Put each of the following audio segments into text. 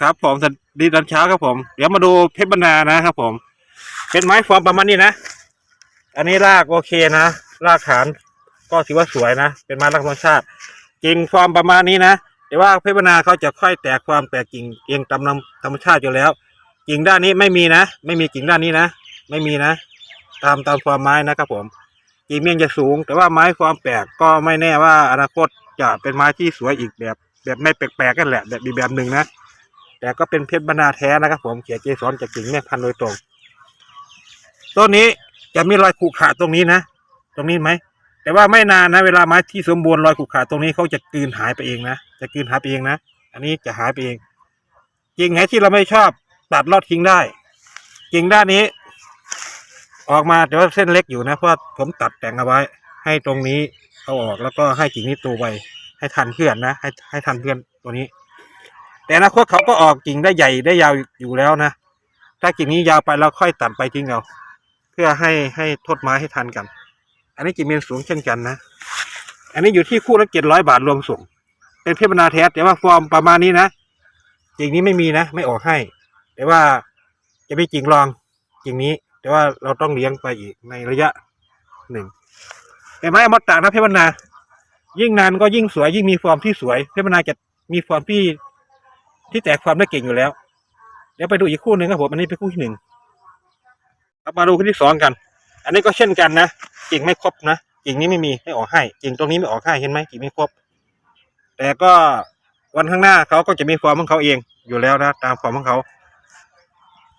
ครับผมสวัสดีตอนเช้าครับผม เดี๋ยวมาดูเพชรบรรณานะครับผม เป็นไม้ฟอร์มประมาณนี้นะ อันนี้รากโอเคนะ รากฐานก็ถือว่าสวยนะ เป็นไม้รักธรรมชาติ กิ่งฟอร์มประมาณนี้นะ แต่ว่าเพชรบรรณาเขาจะค่อยแตกความแตกกิ่งเองตามธรรมชาติอยู่แล้ว กิ่งด้านนี้ไม่มีนะ ไม่มีกิ่งด้านนี้นะ ไม่มีนะ ตามตามความไม้นะครับผม กิ่งเมี่ยงจะสูง แต่ว่าไม้ความแปลกก็ไม่แน่ว่าอนาคตจะเป็นไม้ที่สวยอีกแบบ แบบไม่แปลกๆกันแหละ แบบอีกแบบหนึ่งนะ แต่ก็เป็นเพชรบรรณาแท้นะครับ ผมเขียเกสรจากกิ่งแม่พันธุ์โดยตรงต้นนี้จะมีรอยขรุขระตรงนี้นะ ตรงนี้ไหมแต่ว่าไม่นานนะ เวลาไม้ที่สมบูรณ์รอยขรุขระตรงนี้เขาจะกลืนหายไปเองนะจะกลืนหายไปเองนะอันนี้จะหายไปเองกิ่งไหนที่เราไม่ชอบตัดลอดทิ้งได้กิ่งด้านนี้ ออกมาแต่ว่าเส้นเล็กอยู่นะ เพราะผมตัดแต่งเอาไว้ ให้ตรงนี้เอาออกแล้วก็ให้กิ่งนี้โตไปให้ทันเพื่อนนะให้ให้ทันเพื่อนตัวนี้ แต่อนาคตเขาก็ออกกิ่งได้ใหญ่ได้ยาวอยู่แล้วนะ ถ้ากิ่งนี้ยาวไปเราค่อยตัดไปทิ้งเอาเพื่อให้ให้ทดไม้ให้ทันกัน อันนี้กิ่งเมียนสูงเช่นกันนะ อันนี้อยู่ที่คู่ละเจ็ดร้อยบาทรวมส่ง เป็นเพชรบรรณาแท้แต่ว่าฟอร์มประมาณนี้นะกิ่งนี้ไม่มีนะ ไม่ออกให้ แต่ว่าจะมีกิ่งรองกิ่งนี้ แต่ว่าเราต้องเลี้ยงไปอีกในระยะหนึ่งแต่ไม้อมตะนะเพชรบรรณายิ่งนานก็ยิ่งสวยยิ่งมีฟอร์มที่สวยเพชรบรรณาจะมีฟอร์มที่ ที่แตกความได้เก่งอยู่แล้ว เดี๋ยวไปดูอีกคู่หนึ่งครับผมอันนี้เป็นคู่ที่หนึ่งมาดูคู่ที่สองกัน อันนี้ก็เช่นกันนะกิ่งไม่ครบนะกิ่งนี้ไม่มีไม่ออกให้กิ่งตรงนี้ไม่ออกให้เห็นไหมกิ่งไม่ครบ แต่ก็วันข้างหน้าเขาก็จะมีฟอร์มของเขาเองอยู่แล้วนะตามฟอร์มของเขา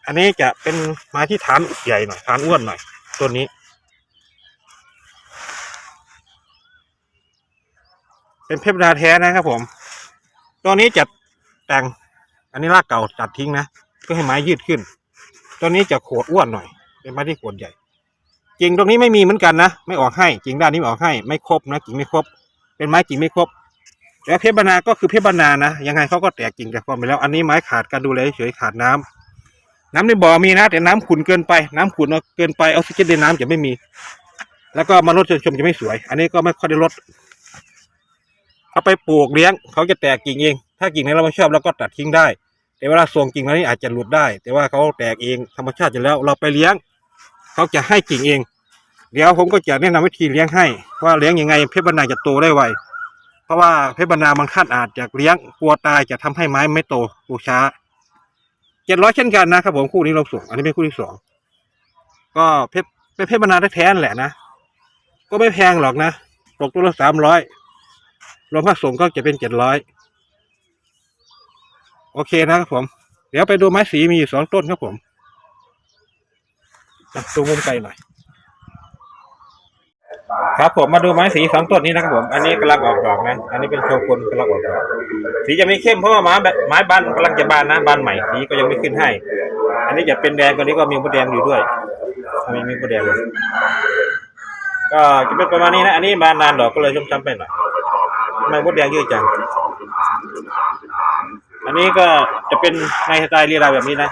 อันนี้จะเป็นไม้ที่ฐานใหญ่หน่อยฐานอ้วนหน่อยต้นนี้ เป็นเพชรดาแท้นะครับผม ตัวนี้จะ แต่ง อันนี้รากเก่าตัดทิ้งนะเพื่อให้ไม้ยืดขึ้นตัวนี้จะโขดอ้วนหน่อย เป็นไม้ที่โขดใหญ่กิ่งตรงนี้ไม่มีเหมือนกันนะไม่ออกให้กิ่งด้านนี้ไม่ออกให้ ไม่ครบนะกิ่งไม่ครบ เป็นไม้กิ่งไม่ครบแต่เพชรบรรณาก็คือเพชรบรรณานะยังไงเขาก็แตกกิ่งจากความไปแล้ว อันนี้ไม้ขาดการดูแลเฉยๆขาดน้ำน้ำในบ่อมีนะ แต่น้ำขุ่นเกินไป น้ำขุ่นเกินไปออกซิเจนในน้ำจะไม่มี แล้วก็มาลดชมจะไม่สวย อันนี้ก็ไม่ค่อยได้ลด เอาไปปลูกเลี้ยง เขาจะแตกกิ่งเอง ถ้ากิ่งไหนเราไม่ชอบเราก็ตัดทิ้งได้ แต่เวลาส่งกิ่งมานี่อาจจะหลุดได้ แต่ว่าเขาแตกเองธรรมชาติอยู่แล้ว เราไปเลี้ยง เขาจะให้กิ่งเอง เดี๋ยวผมก็จะแนะนำวิธีเลี้ยงให้ ว่าเลี้ยงยังไงเพชรบรรณาจะโตได้ไวเพราะว่าเพชรบรรณาบางท่านอาจจะเลี้ยงกลัวตายจะทำให้ไม้ไม่โตโตช้าเจ็ดร้อยเช่นกันนะครับผมคู่นี้เราส่งอันนี้เป็นคู่ที่สองก็เพชรเป็นเพชรบรรณาแท้ๆแหละนะก็ไม่แพงหรอกนะตกตัวละสามร้อย รวมค่าส่งก็จะเป็นเจ็ดร้อยโอเคนะครับผม เดี๋ยวไปดูไม้สีมีอยู่สองต้นครับผมดูมุมไกลหน่อย ครับผมมาดูไม้สีสองต้นนี้นะครับผม อันนี้กำลังออกดอกนะ อันนี้เป็นโชกุนกำลังออกดอก สีจะไม่เข้มเพราะว่าไม้แบบไม้บานกำลังจะบานนะบานใหม่สีก็ยังไม่ขึ้นให้ อันนี้จะเป็นแดงกว่านี้ก็มีมดแดงอยู่ด้วยมีมีมดแดงก็จะเป็นประมาณนี้นะ อันนี้บานนานดอกก็เลยชุ่มช้ำไปหน่อย ไมมดแดงเยอะจัง อันนี้ก็จะเป็นในสไตล์ลีลาแบบนี้นะ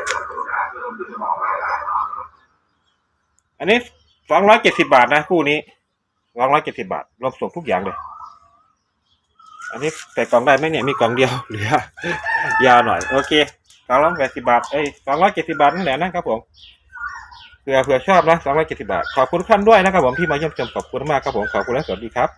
อันนี้สองร้อยเจ็ดสิบาทนะคู่นี้สองร้อยเจ็ดสิบาทรวมส่งทุกอย่างเลย อันนี้ใส่กล่องได้ไหมเนี่ยมีกล่องเดียวเหลือยาวหน่อย โอเคสองร้อยแปดสิบาทเอ้ยสองร้อยเจ็ดสิบาทนั่นแหละนะครับผมเผื่อเผื่อชอบนะสองร้อยเจ็ดสิบาท ขอบคุณท่านด้วยนะครับผมที่มาเยี่ยมชมขอบคุณมากครับผมขอบคุณและสวัสดีครับ